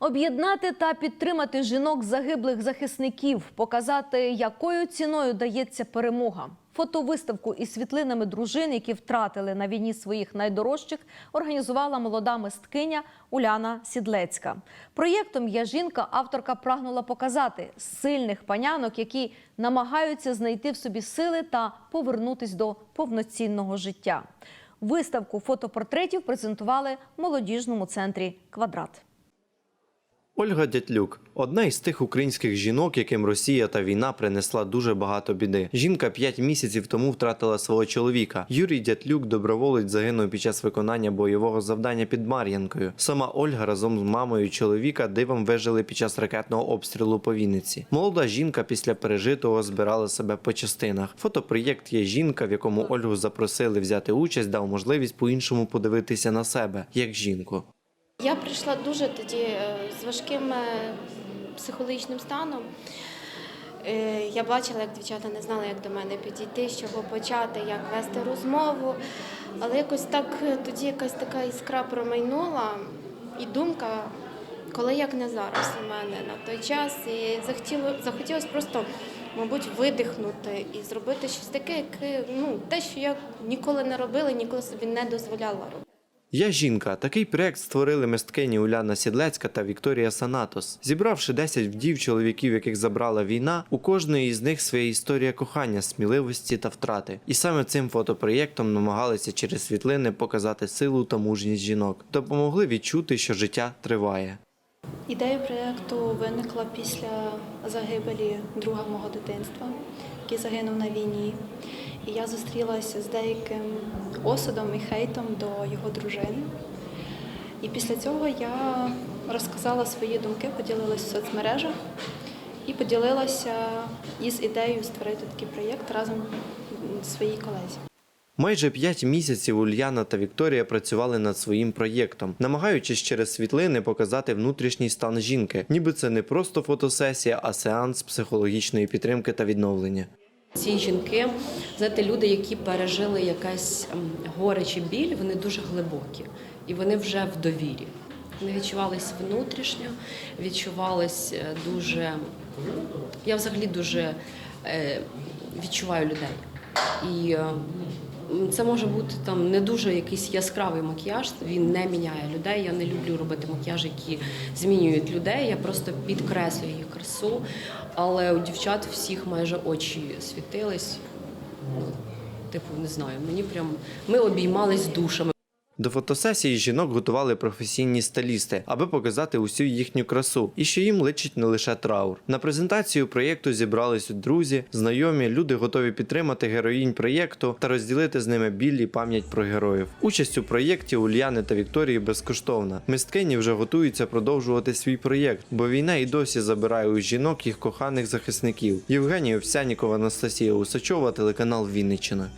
Об'єднати та підтримати жінок загиблих захисників, показати, якою ціною дається перемога. Фотовиставку із світлинами дружин, які втратили на війні своїх найдорожчих, організувала молода мисткиня Уляна Сідлецька. Проєктом Я жінка авторка прагнула показати сильних панянок, які намагаються знайти в собі сили та повернутись до повноцінного життя. Виставку фотопортретів презентували в молодіжному центрі Квадрат. Ольга Дятлюк одна із тих українських жінок, яким Росія та війна принесла дуже багато біди. Жінка п'ять місяців тому втратила свого чоловіка. Юрій Дятлюк, доброволець, загинув під час виконання бойового завдання під Мар'янкою. Сама Ольга разом з мамою чоловіка дивом вижили під час ракетного обстрілу по Вінниці. Молода жінка після пережитого збирала себе по частинах. Фотопроєкт є жінка, в якому Ольгу запросили взяти участь, дав можливість по-іншому подивитися на себе як жінку. Я прийшла дуже тоді е, з важким е, психологічним станом. Е, Я бачила, як дівчата не знали, як до мене підійти, з чого почати, як вести розмову. Але якось так тоді якась така іскра промайнула і думка, коли як не зараз у мене на той час. І захотіло, захотілося просто, мабуть, видихнути і зробити щось таке, яке ну, те, що я ніколи не робила, ніколи собі не дозволяла робити. Я жінка. Такий проект створили мисткині Уляна Сідлецька та Вікторія Санатос. Зібравши 10 вдів чоловіків, яких забрала війна, у кожної із них своя історія кохання, сміливості та втрати. І саме цим фотопроєктом намагалися через світлини показати силу та мужність жінок. Допомогли відчути, що життя триває. Ідея проєкту виникла після загибелі друга мого дитинства, який загинув на війні. І я зустрілася з деяким осудом і хейтом до його дружини. І після цього я розказала свої думки, поділилася в соцмережах і поділилася із ідеєю створити такий проєкт разом своїй колезі. Майже п'ять місяців Ульяна та Вікторія працювали над своїм проєктом, намагаючись через світлини показати внутрішній стан жінки, ніби це не просто фотосесія, а сеанс психологічної підтримки та відновлення. Ці жінки, знаєте, люди, які пережили якесь ем, горе чи біль, вони дуже глибокі і вони вже в довірі. Вони відчувались внутрішньо, відчувались е, дуже. Я взагалі дуже е, відчуваю людей. І е, м, це може бути там не дуже якийсь яскравий макіяж, він не міняє людей. Я не люблю робити макіяж, які змінюють людей. Я просто підкреслюю їх красу. Але у дівчат всіх майже очі світились. Ну, типу, не знаю, мені прям ми обіймались душами. До фотосесії жінок готували професійні стилісти, аби показати усю їхню красу, і що їм личить не лише траур. На презентацію проєкту зібрались друзі, знайомі, люди готові підтримати героїнь проєкту та розділити з ними біль і пам'ять про героїв. Участь у проєкті Ульяни та Вікторії безкоштовна. Мисткині вже готуються продовжувати свій проєкт, бо війна і досі забирає у жінок їх коханих захисників. Євгенія Овсянікова, Анастасія Усачова, телеканал Вінниччина.